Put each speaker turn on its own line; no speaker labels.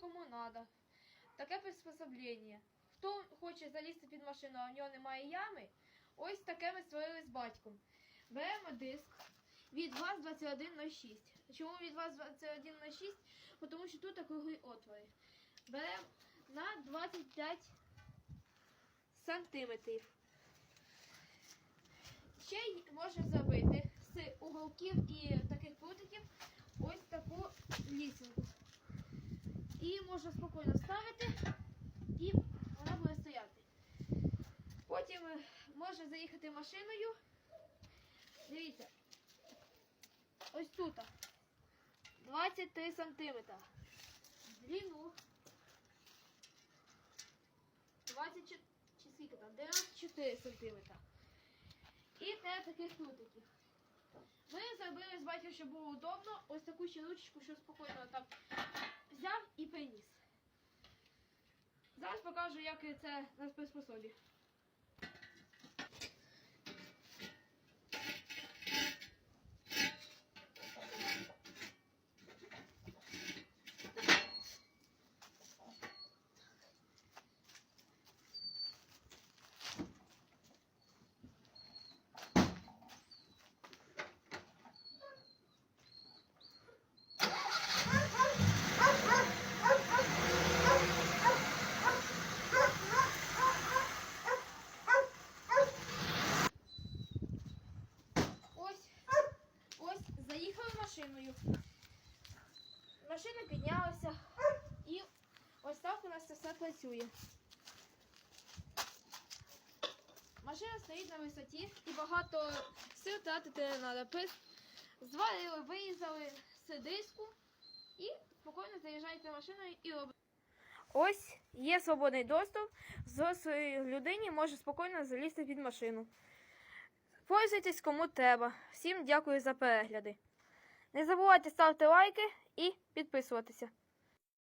кому надо. Таке приспособлення. Хто хоче залізти під машину, а в нього немає ями, ось таке ми створили з батьком. Беремо диск від ВАЗ 2106. Чому від ВАЗ 2106? Бо Тому що тут круглі отвори. Беремо на 25 сантиметрів. Ще можна зробити з уголків і таких прутиків ось таку лісенку. І можна спокійно ставити, і вона буде стояти. Потім е, можна заїхати машиною. Дивіться, ось тут 23 сантиметра. Длину 24, чи скільки там, 94 сантиметра. І те таких прутиків. Ми зробили з батьком, щоб було удобно, ось таку ще ручку, що спокійно так покажу, як це на приспособі. Ось, ось заїхали машиною. Машина піднялася і ось так у нас це все працює. Машина стоїть на висоті і багато сил тратити не треба. Зварили, вирізали з диску і спокійно заїжджаєте машиною і робите. Ось є свободний доступ. Зрослій людині може спокійно залізти під машину. Пользуйтесь кому треба. Всім дякую за перегляди. Не забувайте ставити лайки і підписуватися.